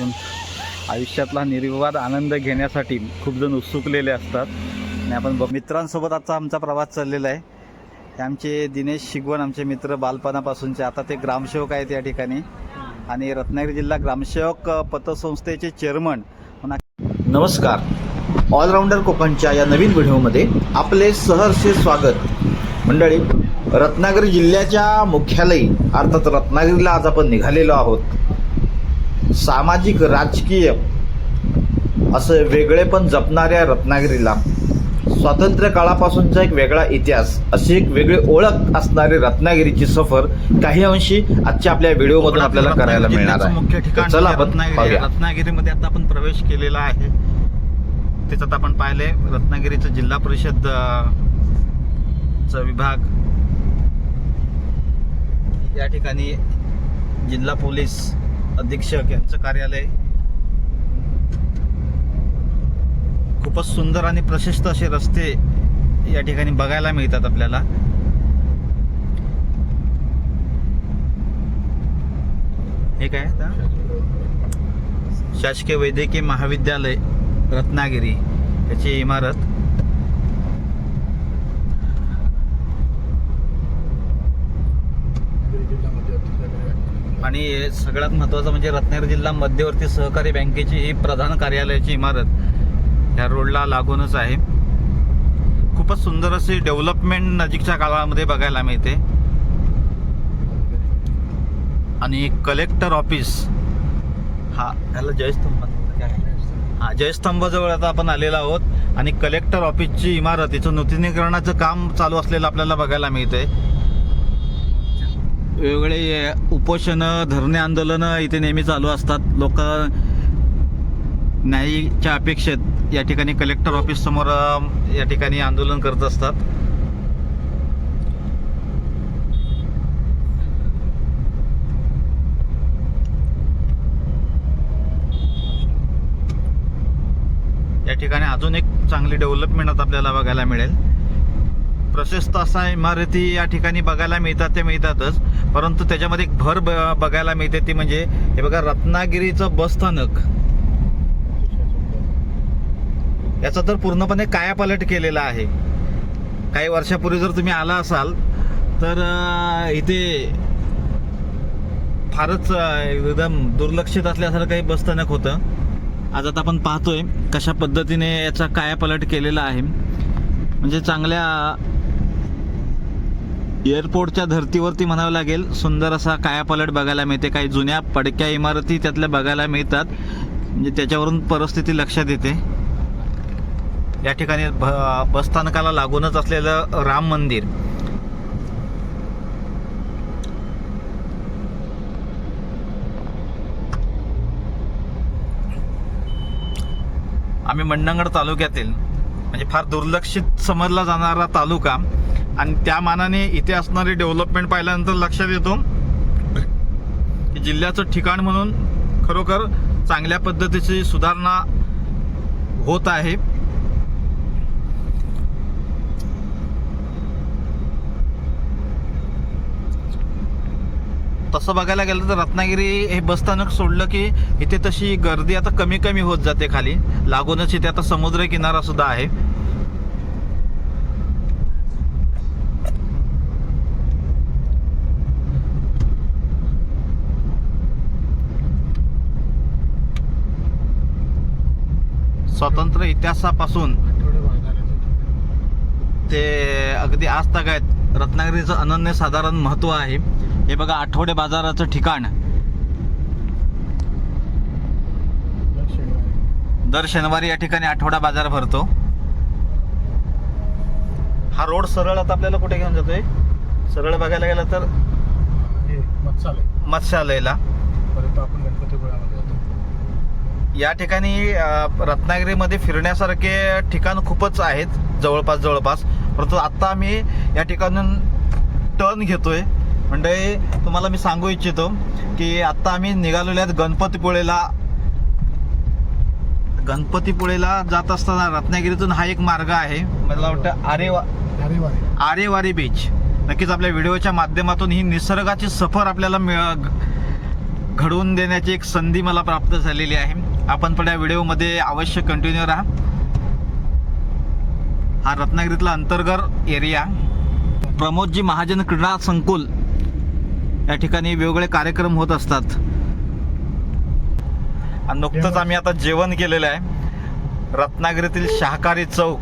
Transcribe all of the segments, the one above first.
पण आयुष्यातला निर्विवाद आनंद घेण्यासाठी खूप जण उत्सुकलेले असतात. आणि आपण ब- मित्रांसोबत आजचा आमचा प्रवास चाललेला आहे. आमचे दिनेश शिगवण आमचे मित्र बालपणापासूनचे. आता ते ग्रामसेवक आहेत या ठिकाणी. आणि रत्नागिरी जिल्हा ग्रामसेवक पतसंस्थेचे चेअरमन नमस्कार. ऑलराऊंडर कोकणच्या या नवीन व्हिडिओमध्ये आपले सहर्षे स्वागत. मंडळी रत्नागिरी जिल्ह्याच्या मुख्यालयी अर्थात रत्नागिरीला आज आपण निघालेलो आहोत. सामाजिक राजकीय असं वेगळे पण जपणाऱ्या रत्नागिरीला स्वातंत्र्य काळापासूनचा एक वेगळा इतिहास अशी एक वेगळी ओळख असणारी रत्नागिरीची सफर काही अंशी आजच्या आपल्या व्हिडिओमधून आपल्याला करायला मिळणार आहे. मुख्य ठिकाण चला म्हणजे रत्नागिरी. रत्नागिरीमध्ये आता आपण प्रवेश केलेला आहे. त्याच्यात आपण पाहिले रत्नागिरीचं जिल्हा परिषद चा विभाग. या ठिकाणी जिल्हा पोलीस अधीक्षक यांचं कार्यालय. खूपच सुंदर आणि प्रशस्त असे रस्ते या ठिकाणी बघायला मिळतात आपल्याला. हे काय शासकीय वैद्यकीय महाविद्यालय रत्नागिरी याची इमारत. आणि सगळ्यात महत्त्वाचं म्हणजे रत्नागिरी जिल्हा मध्यवर्ती सहकारी बँकेची ही प्रधान कार्यालयाची इमारत ह्या रोडला लागूनच आहे. खूपच सुंदर अशी डेव्हलपमेंट नजीकच्या काळामध्ये बघायला मिळते. आणि कलेक्टर ऑफिस हा ह्याला जयस्तंभ हा जयस्तंभाजवळ आता आपण आलेलो आहोत. आणि कलेक्टर ऑफिसची इमारत तिचं नूतनीकरणाचं काम चालू असलेलं आपल्याला बघायला मिळतंय. वेगवेगळे उपोषणं धरणे आंदोलनं इथे नेहमी चालू असतात. लोक न्यायीच्या अपेक्षेत या ठिकाणी कलेक्टर ऑफिस समोर या ठिकाणी आंदोलन करत असतात. या ठिकाणी अजून एक चांगली डेव्हलपमेंट आता आपल्याला बघायला मिळेल. प्रशस्त असा इमारती या ठिकाणी बघायला मिळतात ते मिळतातच. परंतु त्याच्यामध्ये एक भर ब- बघायला मिळते ती म्हणजे हे बघा रत्नागिरीचं बस स्थानक. याचा तर पूर्णपणे कायापालट केलेला आहे. काही वर्षापूर्वी जर तुम्ही आला असाल तर इथे फारच एकदम दुर्लक्षित असल्यासारखं काही बसस्थानक होतं. आज आता आपण पाहतोय कशा पद्धतीने याचा कायापालट केलेला आहे. म्हणजे चांगल्या एअरपोर्टच्या धर्तीवरती म्हणावं लागेल सुंदर असा कायापलट बघायला मिळते. काही जुन्या पडक्या इमारती त्यातल्या बघायला मिळतात. म्हणजे त्याच्यावरून परिस्थिती लक्षात येते. या ठिकाणी भ- बसस्थानकाला लागूनच असलेलं राम मंदिर. आम्ही मंडणगड तालुक्यातील म्हणजे फार दुर्लक्षित समजला जाणारा तालुका आणि त्या मानाने इथे असणारी डेव्हलपमेंट पाहिल्यानंतर लक्षात येतो की जिल्ह्याचं ठिकाण म्हणून खरोखर चांगल्या पद्धतीची सुधारणा होत आहे. तसं बघायला गेलं तर रत्नागिरी हे बसस्थानक सोडलं की इथे तशी गर्दी आता कमी कमी होत जाते खाली. लागूनच इथे आता समुद्रकिनारासुद्धा सुद्धा आहे. स्वातंत्र्य इतिहासापासून ते अगदी आज तगायत रत्नागिरीचं अनन्यसाधारण महत्त्व आहे. हे बघा आठवडे बाजाराचं ठिकाण. दर शनिवारी या ठिकाणी आठवडा बाजार भरतो. हा रोड सरळ आता आपल्याला कुठे घेऊन जातोय? सरळ बघायला गेलं तर मत्स्यालयला. परत आपण गणपतीपुळ्यामध्ये जातो. या ठिकाणी रत्नागिरीमध्ये फिरण्यासारखे ठिकाण खूपच आहेत जवळपास जवळपास. परंतु आत्ता आम्ही या ठिकाणून टर्न घेतोय. म्हणजे तुम्हाला मी सांगू इच्छितो की आत्ता आम्ही निघालेलो आहेत गणपतीपुळेला. गणपतीपुळेला जात असताना रत्नागिरीतून हा एक मार्ग आहे. मला वाटतं आरेवा आरेवारी. बीच नक्कीच आपल्या व्हिडिओच्या माध्यमातून ही निसर्गाची सफर आपल्याला मिळ घडवून देण्याची एक संधी मला प्राप्त झालेली आहे. आपण पण या व्हिडिओमध्ये अवश्य कंटिन्यू राहा. हा रत्नागिरीतला अंतर्गत एरिया प्रमोदजी महाजन क्रीडा संकुल या ठिकाणी वेगवेगळे कार्यक्रम होत असतात. आणि नुकतंच आम्ही आता जेवण केलेलं आहे. रत्नागिरीतील शाकाहारी चौक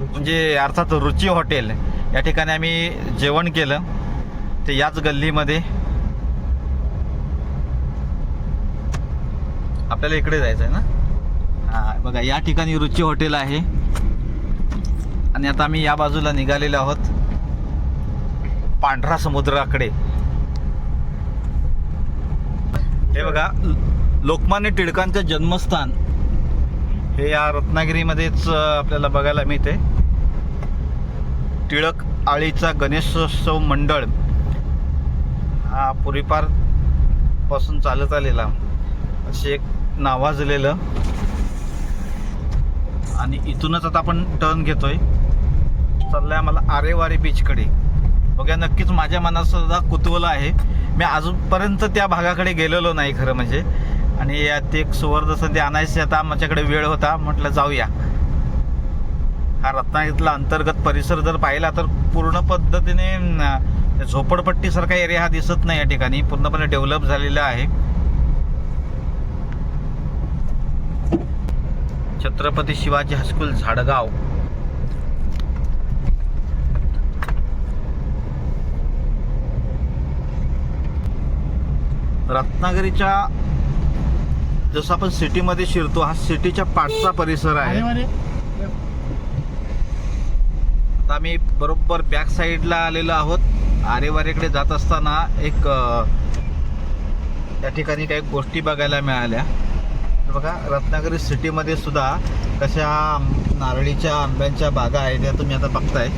म्हणजे अर्थात रुची हॉटेल या ठिकाणी आम्ही जेवण केलं. ते याच गल्लीमध्ये आपल्याला इकडे जायचं आहे ना? हा बघा या ठिकाणी रुची हॉटेल आहे. आणि आता आम्ही या बाजूला निघालेलो आहोत. पांढरा समुद्राकडे. हे बघा लोकमान्य टिळकांचं जन्मस्थान. हे या रत्नागिरीमध्येच आपल्याला बघायला मिळते टिळक आळीचा गणेशोत्सव मंडळ. हा पूर्वीपारपासून चालत आलेला. असे एक नावाजलेलं. आणि इथूनच आता आपण टर्न घेतोय. चाललंय आम्हाला आरेवारे बीचकडे बघा नक्कीच माझ्या मनात सुद्धा कुतूहल आहे. मी अजूनपर्यंत त्या भागाकडे गेलेलो नाही खरं म्हणजे. आणि यात एक सुवर्ण संधी आणायची आता माझ्याकडे वेळ होता म्हटलं जाऊया. हा रत्नागिरीतला अंतर्गत परिसर जर पाहिला तर पूर्ण पद्धतीने झोपडपट्टीसारखा एरिया हा दिसत नाही या ठिकाणी. पूर्णपणे डेव्हलप झालेला आहे. Chhatrapati Shivaji high school Zadgaon. रत्नागिरीच्या जसं आपण सिटीमध्ये शिरतो हा सिटीच्या पाठचा परिसर आहे. आता आम्ही बरोबर बॅक साईडला आलेलो आहोत. आरेवारेकडे जात असताना एक अ, या ठिकाणी काही गोष्टी बघायला मिळाल्या. बघा रत्नागिरी सिटीमध्ये सुद्धा कशा नारळीच्या आंब्यांच्या बागा आहेत त्या तुम्ही आता बघताय.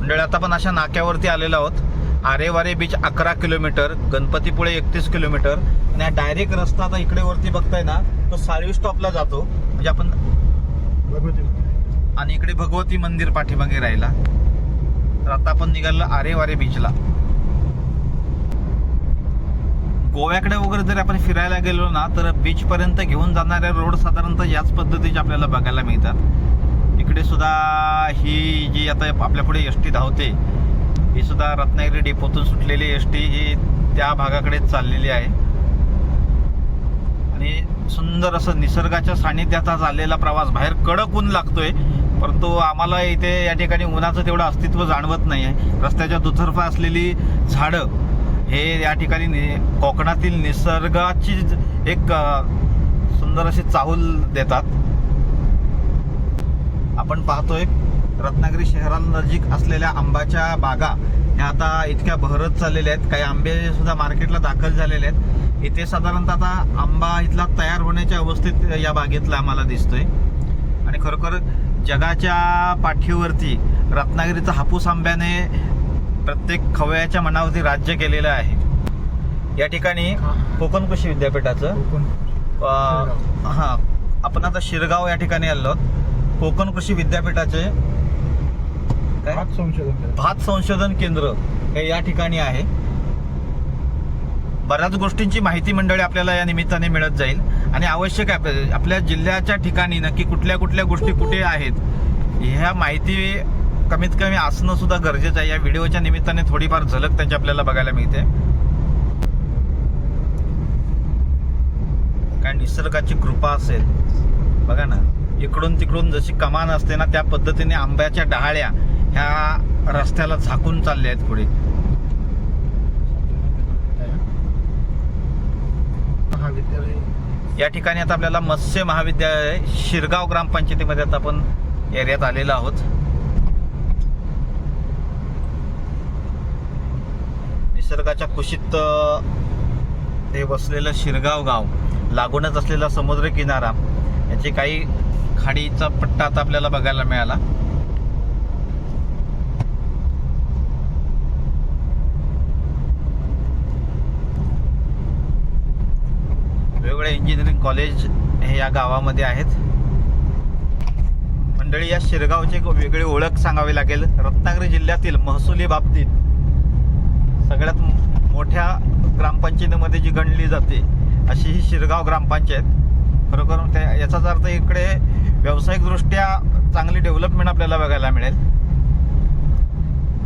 मंडळी आता पण अशा नाक्यावरती आलेलो आहोत. आरेवारे बीच अकरा किलोमीटर गणपतीपुळे एकतीस किलोमीटर. आणि हा डायरेक्ट रस्ता आता इकडे वरती बघताय ना तो साळवी स्टॉपला जातो. म्हणजे आपण आणि इकडे भगवती मंदिर पाठीमागे राहिला. तर आता आपण निघालो आरेवारे बीचला गोव्याकडे वगैरे जर आपण फिरायला गेलो ना तर बीच पर्यंत घेऊन जाणाऱ्या रोड साधारणतः याच पद्धतीचे आपल्याला बघायला मिळतात. इकडे सुद्धा ही जी आता आपल्या पुढे एस टी धावते ही सुद्धा रत्नागिरी डेपोतून सुटलेली एस टी ही त्या भागाकडे चाललेली आहे. आणि सुंदर असं निसर्गाच्या सानिध्यात झालेला प्रवास. बाहेर कडक ऊन लागतोय परंतु आम्हाला इथे या ठिकाणी उन्हाचं तेवढं अस्तित्व जाणवत नाही आहे रस्त्याच्या दुतर्फा असलेली झाडं हे या ठिकाणी नि- कोकणातील निसर्गाची एक सुंदर अशी चाहूल देतात. आपण पाहतोय रत्नागिरी शहरानजीक असलेल्या आंब्याच्या बागा ह्या आता इतक्या बहरत चाललेल्या आहेत. काही आंबे सुद्धा मार्केटला दाखल झालेले आहेत. इथे साधारणतः आता आंबा होण्याच्या अवस्थेत या बागेतला आम्हाला दिसतोय. आणि खरोखर जगाच्या पाठीवरती रत्नागिरीचा हापूस आंब्याने प्रत्येक खवयाच्या मनावरती राज्य केलेलं आहे. या ठिकाणी कोकण कृषी विद्यापीठाचं हा आपण आता शिरगाव या ठिकाणी आलो कोकण कृषी विद्यापीठाचे भात संशोधन. भात संशोधन केंद्र हे या ठिकाणी आहे. बऱ्याच गोष्टींची माहिती मंडळी आपल्याला या निमित्ताने मिळत जाईल. आणि आवश्यक आहे आपल्या- जिल्ह्याच्या ठिकाणी नक्की कुठल्या कुठल्या गोष्टी कुठे आहेत ह्या माहिती कमीत कमी असणं सुद्धा गरजेचं आहे. या व्हिडिओच्या निमित्ताने थोडीफार झलक त्याची आपल्याला बघायला मिळते. काय निसर्गाची कृपा असेल. बघा ना इकडून तिकडून जशी कमान असते ना त्या पद्धतीने आंब्याच्या डहाळ्या ह्या रस्त्याला झाकून चालल्या आहेत पुढे महाविद्यालय या ठिकाणी आता आपल्याला मत्स्य महाविद्यालय शिरगाव ग्रामपंचायतीमध्ये आता आपण एरियात आलेलो आहोत. निसर्गाच्या कुशीत हे वसलेलं शिरगाव गाव लागूनच असलेला समुद्र किनारा याची काही खाडीचा पट्टा आता आपल्याला बघायला मिळाला वेगवेगळे इंजिनिअरिंग कॉलेज हे या गावामध्ये आहेत. मंडळी या शिरगावची एक वेगळी ओळख सांगावी लागेल. रत्नागिरी जिल्ह्यातील महसुली बाबतीत सगळ्यात मोठ्या ग्रामपंचायतीमध्ये जी गणली जाते अशी ही शिरगाव ग्रामपंचायत. खरोखर त्या याचाच अर्थ इकडे व्यावसायिकदृष्ट्या चांगली डेव्हलपमेंट आपल्याला बघायला मिळेल.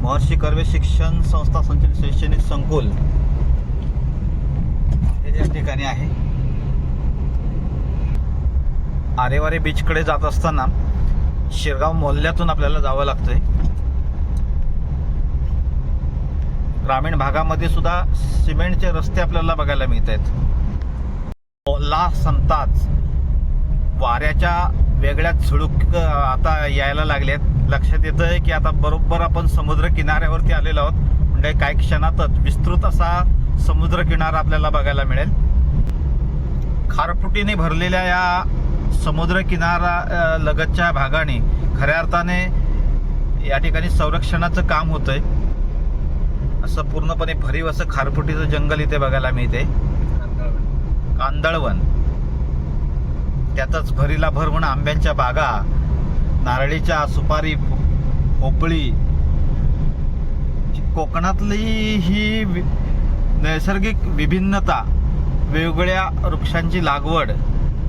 महर्षी कर्वे शिक्षण संस्था संचलित शैक्षणिक संकुल हे या ठिकाणी आहे आरेवारे बीचकडे जात असताना शिरगाव मोहल्ल्यातून आपल्याला जावं लागतंय. ग्रामीण भागामध्ये सुद्धा सिमेंटचे रस्ते आपल्याला बघायला मिळत आहेत मोहल्ला संताच वाऱ्याच्या वेगळ्या झुळूक आता यायला लागल्यात. लक्षात येतं आहे की आता बरोबर आपण समुद्र किनाऱ्यावरती आलेलो आहोत. म्हणजे काही क्षणातच विस्तृत असा समुद्र किनारा आपल्याला बघायला मिळेल. खारफुटीने भरलेल्या या समुद्रकिनारा लगतच्या भागाने खऱ्या अर्थाने या ठिकाणी संरक्षणाचं काम होतं आहे असं पूर्णपणे भरीव असं खारफुटीचं जंगल इथे बघायला मिळते कांदळवन. त्यातच भरीला भर म्हणून आंब्यांच्या बागा नारळीच्या सुपारी भोपळी. कोकणातली ही वि- नैसर्गिक विभिन्नता वेगवेगळ्या वृक्षांची लागवड.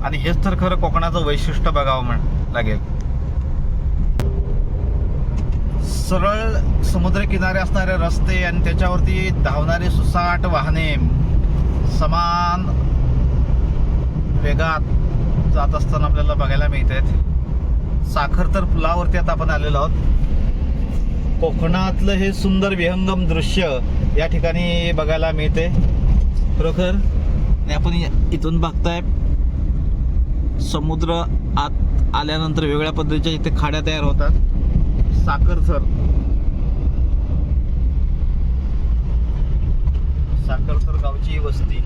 आणि हेच तर खरं कोकणाचं वैशिष्ट्य बघावं म्हण लागेल. सरळ समुद्र किनारे असणारे रस्ते आणि त्याच्यावरती धावणारी सुसाट वाहने समान वेगात जात असताना आपल्याला बघायला मिळत आहेत साखर तर पुलावरती आता आपण आलेलो आहोत. कोकणातलं हे सुंदर विहंगम दृश्य या ठिकाणी बघायला मिळते. खरोखर. आणि आपण इथून बघताय समुद्र आत आल्यानंतर वेगळ्या पद्धतीच्या इथे खाड्या तयार होतात. साखरसर साखरसर गावची ही वस्ती.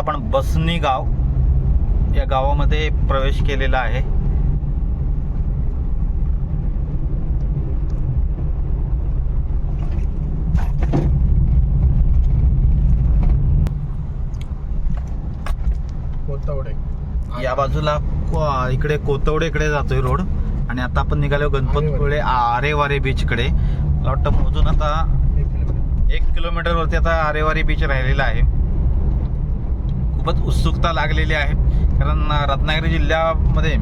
आपण बसनी गाव या गावामध्ये प्रवेश केलेला आहे. कोथवडे या बाजूला इकडे कोतवडेकडे जातोय रोड. आणि आता आपण निघालो गणपतपुळे आरेवारे बीचकडे मला वाटतं मोजून आता एक किलोमीटर. वरती आता आरेवारी बीच राहिलेला आहे. खूपच उत्सुकता लागलेली आहे. कारण रत्नागिरी जिल्ह्यामध्ये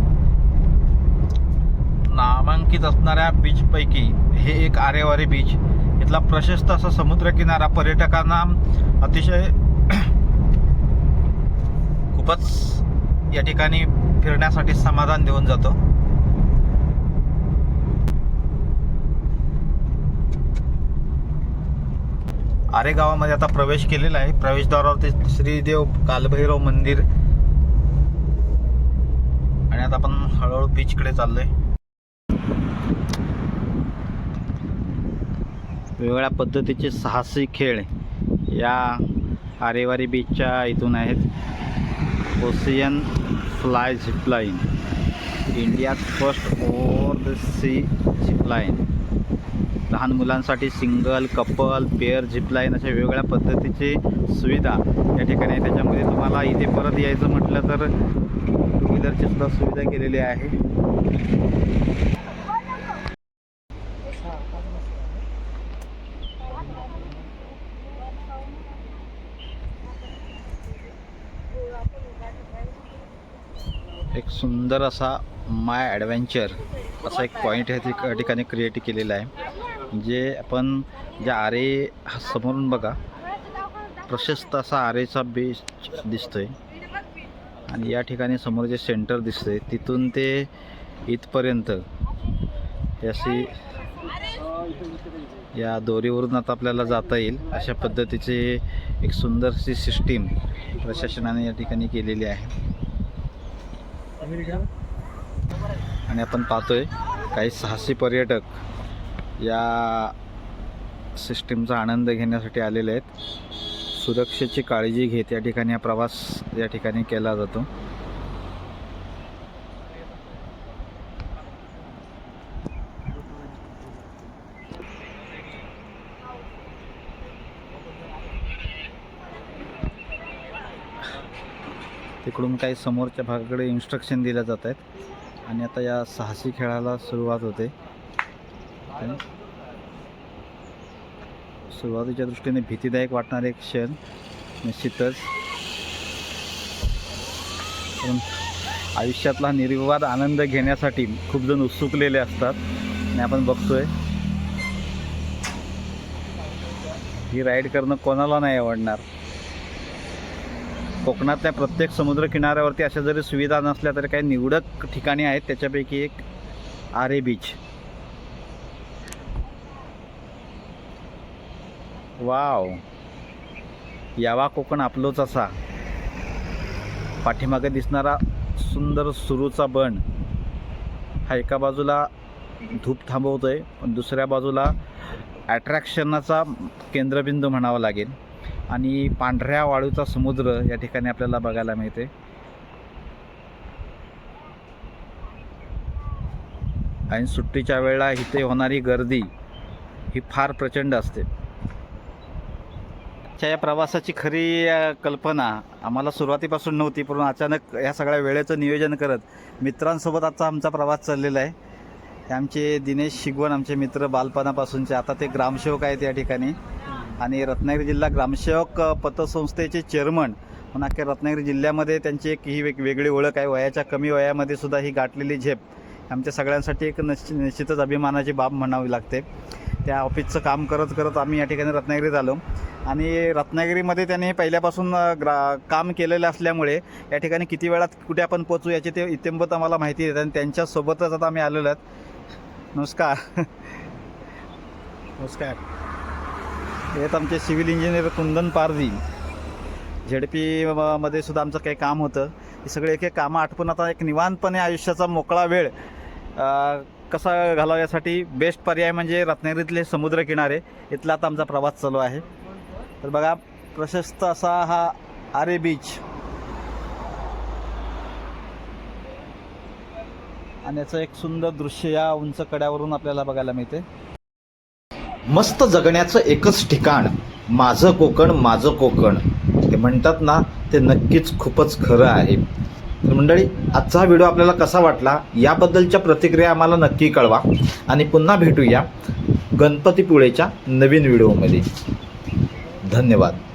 नामांकित असणाऱ्या बीचपैकी हे एक आर्यवारी बीच इथला प्रशस्त असा समुद्रकिनारा पर्यटकांना अतिशय खूपच या ठिकाणी फिरण्यासाठी समाधान देऊन जातो. आरे गावामध्ये आता प्रवेश केलेला आहे. प्रवेशद्वारावरती श्रीदेव कालभैरव मंदिर. आणि आता आपण हळूहळू बीचकडे चाललोय. वेगवेगळ्या पद्धतीचे साहसी खेळ या आरेवारी बीचच्या इथून आहेत. ओसियन फ्लाय झिपलाईन इंडियात first over the sea zipline लहान मुलांसाठी सिंगल कपल पेअर झिपलाईन अशा वेगवेगळ्या पद्धतीची सुविधा या ठिकाणी आहे. त्याच्यामध्ये तुम्हाला इथे परत यायचं म्हटलं तर टू व्हीलरची सुद्धा सुविधा केलेली आहे. एक सुंदर असा माय ॲडव्हेंचर असा एक पॉईंट आहे ठिकाणी क्रिएट केलेला आहे. जे आपण ज्या आरे हा समोरून बघा प्रशस्त असा आरेचा बीच दिसतोय. आणि या ठिकाणी समोर जे सेंटर दिसतंय तिथून ते इथपर्यंत अशी या दोरीवरून आता आपल्याला जाता येईल. अशा पद्धतीचे एक सुंदरशी सिस्टीम प्रशासनाने या ठिकाणी केलेली आहे. आणि आपण पाहतोय काही साहसी पर्यटक या सिस्टीमचा आनंद घेण्यासाठी आलेले आहेत. सुरक्षेची काळजी घेत या ठिकाणी हा प्रवास या ठिकाणी केला जातो. तिकडून काही समोरच्या भागाकडे इन्स्ट्रक्शन दिल्या जात आहेत. आणि आता या साहसी खेळाला सुरुवात होते. आणि सुरुवातीच्या दृष्टीने भीतीदायक वाटणारे एक क्षण निश्चितच. आयुष्यातला निर्विवाद आनंद घेण्यासाठी खूप जण उत्सुकलेले असतात. आणि आपण बघतोय ही राईड करणं कोणाला नाही आवडणार. कोकणातल्या प्रत्येक समुद्र किनाऱ्यावरती अशा जरी सुविधा नसल्या तरी काही निवडक ठिकाणी आहेत. त्याच्यापैकी एक आरे बीच वाव. यावा कोकण आपलोच असा. पाठीमागे दिसणारा सुंदर सुरूचा बण हा एका बाजूला धूप थांबवतोय पण दुसऱ्या बाजूला ॲट्रॅक्शनाचा केंद्रबिंदू म्हणावा लागेल. आणि पांढऱ्या वाळूचा समुद्र या ठिकाणी आपल्याला बघायला मिळते आणि सुट्टीच्या वेळेला इथे होणारी गर्दी ही फार प्रचंड असते. च्या या प्रवासाची खरी कल्पना आम्हाला सुरुवातीपासून नव्हती पण अचानक ह्या सगळ्या वेळेचं नियोजन करत मित्रांसोबत आजचा आमचा प्रवास चाललेला आहे. आमचे दिनेश शिगवण आमचे मित्र बालपणापासूनचे आता ते ग्रामसेवक आहेत या ठिकाणी. आणि रत्नागिरी जिल्हा ग्रामसेवक पतसंस्थेचे चेअरमन म्हणून अख्ख्या रत्नागिरी जिल्ह्यामध्ये त्यांची एक ही वेग वेगळी ओळख आहे. वयाच्या कमी वयामध्ये सुद्धा ही गाठलेली झेप आमच्या सगळ्यांसाठी एक निश्चित निश्चितच अभिमानाची बाब म्हणावी लागते. त्या ऑफिसचं काम करत करत आम्ही या ठिकाणी रत्नागिरीत आलो. आणि रत्नागिरीमध्ये त्यांनी पहिल्यापासून ग्रा काम केलेलं असल्यामुळे या ठिकाणी किती वेळात कुठे आपण पोचू याची ते इत्यंभत आम्हाला माहिती आहे आणि त्यांच्यासोबतच आता आम्ही आलेलो आहेत. नमस्कार. नमस्कार. आहेत आमचे civil engineer Kundan Pardhi. ZP मध्ये सुद्धा आमचं काही काम होतं. हे सगळे एक एक कामं आटपून आता एक निवांतपणे आयुष्याचा मोकळा वेळ कसा घालावा यासाठी बेस्ट पर्याय म्हणजे रत्नागिरीतले समुद्रकिनारे इथला आता आमचा प्रवास चालू आहे. तर बघा प्रशस्त असा हा आरे बीच आणि याचं एक सुंदर दृश्य या उंच कड्यावरून आपल्याला बघायला मिळते. मस्त जगण्याचं एकच ठिकाण माझं कोकण माझं कोकण. ते म्हणतात ना ते नक्कीच खूपच खरं आहे. तर मंडळी आजचा हा व्हिडिओ आपल्याला कसा वाटला याबद्दलच्या प्रतिक्रिया आम्हाला नक्की कळवा. आणि पुन्हा भेटूया गणपतीपुळेच्या नवीन व्हिडिओमध्ये. धन्यवाद.